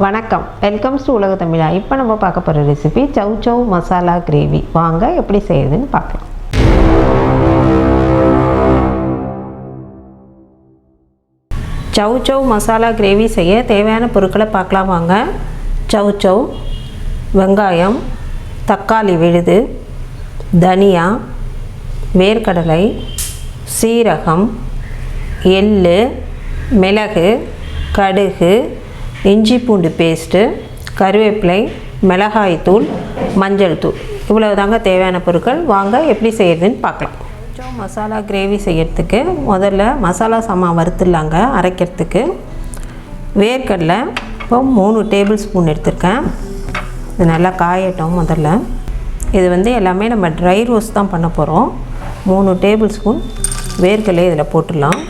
வணக்கம். Welcomes to உலக தமிழா. இப்போ நம்ம பார்க்க போகிற recipe chow chow masala gravy வாங்க எப்படி செய்யுதுன்னு பார்க்கலாம். சவ் சவ் மசாலா கிரேவி செய்ய தேவையான பொருட்களை பார்க்கலாம் வாங்க. சவ் சவ் வெங்காயம் தக்காளி விழுது தனியா வேர்க்கடலை சீரகம் எள்ளு மிளகு கடுகு இஞ்சி பூண்டு பேஸ்ட்டு கருவேப்பிலை மிளகாய் தூள் மஞ்சள் தூள். இவ்வளவு தாங்க தேவையான பொருட்கள். வாங்க எப்படி செய்யறதுன்னு பார்க்கலாம். கொஞ்சம் மசாலா கிரேவி செய்யறதுக்கு முதல்ல மசாலா சாமான் வறுத்துடலாங்க அரைக்கிறதுக்கு. வேர்க்கடலை இப்போ மூணு டேபிள் ஸ்பூன் எடுத்திருக்கேன். இது நல்லா காயட்டும் முதல்ல. இது வந்து எல்லாமே நம்ம ட்ரை ரோஸ்ட் தான் பண்ண போகிறோம் மூணு டேபிள் ஸ்பூன் வேர்க்கடலை இதில் போட்டுடலாம்.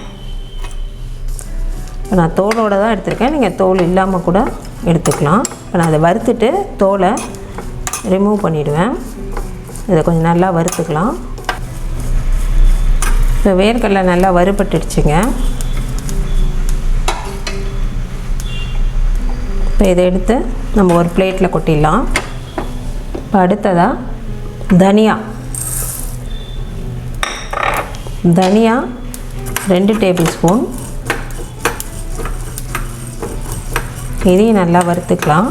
இப்போ நான் தோலோடு தான் எடுத்திருக்கேன். நீங்கள் தோல் இல்லாமல் கூட எடுத்துக்கலாம். இப்போ நான் அதை வறுத்துட்டு தோலை ரிமூவ் பண்ணிவிடுவேன் இதை கொஞ்சம் நல்லா வறுத்துக்கலாம். இப்போ வேர்க்கடலை நல்லா வறுபட்டுடுச்சுங்க. இப்போ இதை எடுத்து நம்ம ஒரு பிளேட்டில் கொட்டிடலாம். இப்போ அடுத்ததாக தனியா. தனியா ரெண்டு டேபிள் ஸ்பூன் இதையும் நல்லா வறுத்துக்கலாம்.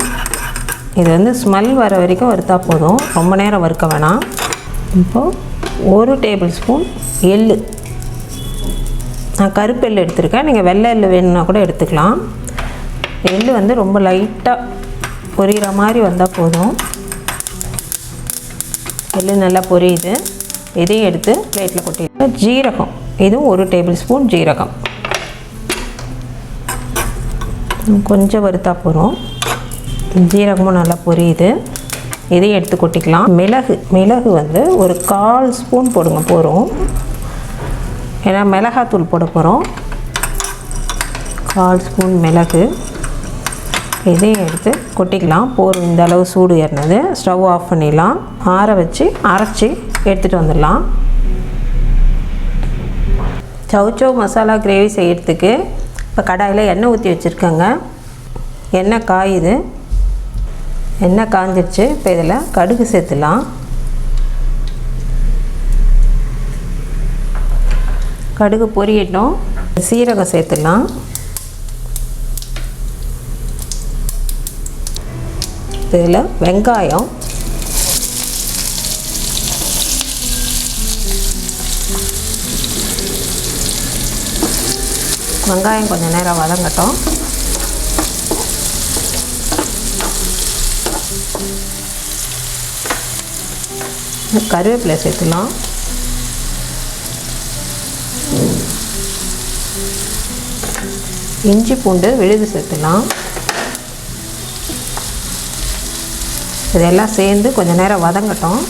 இது வந்து ஸ்மெல் வர வரைக்கும் வறுத்தா போதும். ரொம்ப நேரம் வறுக்க வேணாம். இப்போது ஒரு டேபிள் ஸ்பூன் எள்ளு நான் கருப்பு எள்ளு எடுத்திருக்கேன். நீங்கள் வெள்ளை எள்ளு வேணும்னா கூட எடுத்துக்கலாம். எள்ளு வந்து ரொம்ப லைட்டாக பொரியிற மாதிரி வந்தால் போதும். எள்ளு நல்லா பொரியுது. இதையும் எடுத்து பிளேட்டில் கொட்டிடுறேன் ஜீரகம். இதுவும் ஒரு டேபிள் ஸ்பூன் ஜீரகம். கொஞ்சம் வறுத்தா போகிறோம் ஜீரகமும் நல்லா பொரியுது. இதையும் எடுத்து கொட்டிக்கலாம். மிளகு மிளகு வந்து ஒரு கால் ஸ்பூன் போடுங்க போகிறோம் ஏன்னா மிளகாத்தூள் போட போகிறோம் கால் ஸ்பூன் மிளகு. இதையும் எடுத்து கொட்டிக்கலாம். போர் இந்த அளவு சூடு ஏறினது. ஸ்டவ் ஆஃப் பண்ணிடலாம். ஆற வச்சு அரைச்சி எடுத்துகிட்டு வந்துடலாம். சவுச்சவ் மசாலா கிரேவி செய்கிறதுக்கு இப்போ கடாயில் எண்ணெய் ஊற்றி வச்சுருக்கேங்க. எண்ணெய் காயுது. எண்ணெய் காஞ்சிடுச்சு இப்போ இதில் கடுகு சேர்த்துலாம். கடுகு பொரியட்டும். சீரகம் சேர்த்துலாம். இதில் வெங்காயம். வெங்காயம் கொஞ்சம் நேரம் வதங்கட்டும். கருவேப்பிலை சேர்த்துலாம். இஞ்சி பூண்டு விழுது சேர்த்துலாம். இதெல்லாம் சேர்ந்து கொஞ்சம் நேரம் வதங்கட்டும்.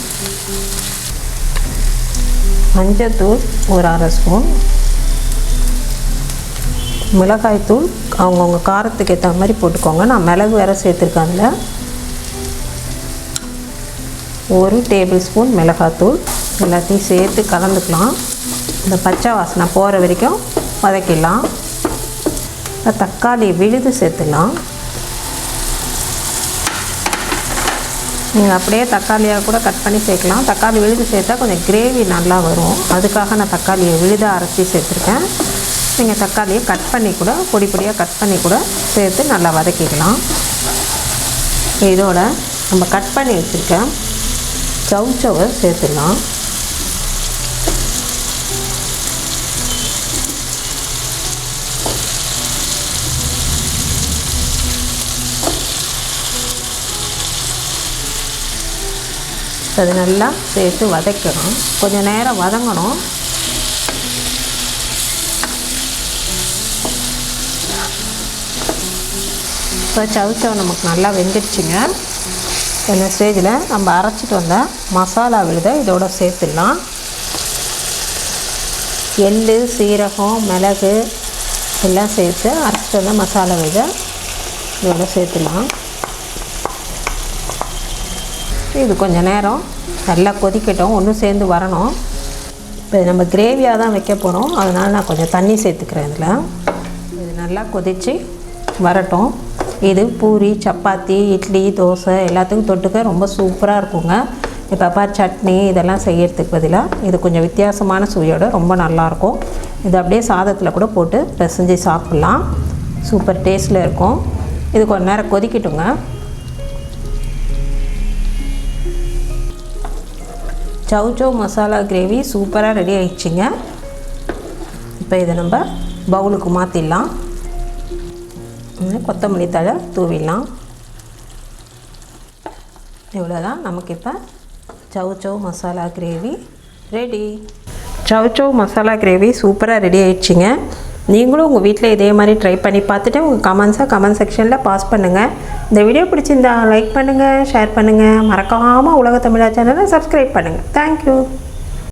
மஞ்சத்தூள் ஒரு அரை ஸ்பூன். மிளகாய்த்தூள் அவங்கவுங்க காரத்துக்கு ஏற்ற மாதிரி போட்டுக்கோங்க. நான் மிளகு வேறு சேர்த்துருக்கேன் அதில் ஒரு டேபிள் ஸ்பூன் மிளகாத்தூள் எல்லாத்தையும் சேர்த்து கலந்துக்கலாம். இந்த பச்சை வாசனை போகிற வரைக்கும் வதக்கிடலாம். தக்காளி விழுது சேர்த்துலாம் நீங்கள் அப்படியே தக்காளியாக கூட கட் பண்ணி சேர்க்கலாம். தக்காளி விழுது சேர்த்தா கொஞ்சம் கிரேவி நல்லா வரும். அதுக்காக நான் தக்காளியை விழுத அரைச்சி சேர்த்துருக்கேன். நீங்கள் தக்காளியை கட் பண்ணி கூட பொடி பொடியாக கட் பண்ணி கூட சேர்த்து நல்லா வதக்கிக்கலாம். இதோட நம்ம கட் பண்ணி வச்சுருக்கேன் சவுச்சவை சேர்த்துடலாம். அது நல்லா சேர்த்து வதக்கணும். கொஞ்சம் நேரம் வதங்கணும். இப்போ சவுச்சவ் நமக்கு நல்லா வெந்துடுச்சுங்க. இந்த ஸ்டேஜில்? நம்ம அரைச்சிட்டு வந்த மசாலா விழுதை இதோட சேர்த்துடலாம். எள் சீரகம் மிளகு எல்லாம் சேர்த்து அரைச்சிட்டு வந்த மசாலா விழுத இதோட சேர்த்துடலாம். இது கொஞ்சம் நேரம் நல்லா கொதிக்கட்டும். ஒன்றும் சேர்ந்து வரணும். இப்போ நம்ம கிரேவியாக தான் வைக்க போகிறோம் அதனால் நான் கொஞ்சம் தண்ணி சேர்த்துக்கிறேன் இதில். இது நல்லா கொதித்து வரட்டும். இது பூரி சப்பாத்தி இட்லி தோசை எல்லாத்துக்கும் தொட்டுக்க ரொம்ப சூப்பராக இருக்குங்க. இப்போ பார் சட்னி இதெல்லாம் செய்யறதுக்கு பதிலாக இது கொஞ்சம் வித்தியாசமான சுவையோடு ரொம்ப நல்லாயிருக்கும் இது அப்படியே சாதத்தில் கூட போட்டு பிசைஞ்சு சாப்பிட்லாம். சூப்பர் டேஸ்ட்டில் இருக்கும். இது கொஞ்ச நேரம் கொதிக்கட்டுங்க. சவ் சவ் மசாலா கிரேவி சூப்பராக ரெடி ஆயிடுச்சுங்க. இப்போ இதை நம்ம பவுலுக்கு மாற்றிடலாம் கொத்தமல்லி தழை தூவிடலாம். இவ்வளோதான் நமக்கு இப்போ chow chow masala gravy ready chow chow masala gravy சூப்பராக ரெடி ஆயிடுச்சிங்க. நீங்களும் உங்கள் வீட்டில் இதே மாதிரி ட்ரை பண்ணி பார்த்துட்டு உங்கள் கமெண்ட்ஸாக கமெண்ட் செக்ஷனில் பாஸ் பண்ணுங்கள் இந்த வீடியோ பிடிச்சிருந்தா லைக் பண்ணுங்கள் ஷேர் பண்ணுங்கள் மறக்காமல் உலக தமிழா சேனலை சப்ஸ்கிரைப் பண்ணுங்கள் தேங்க்யூ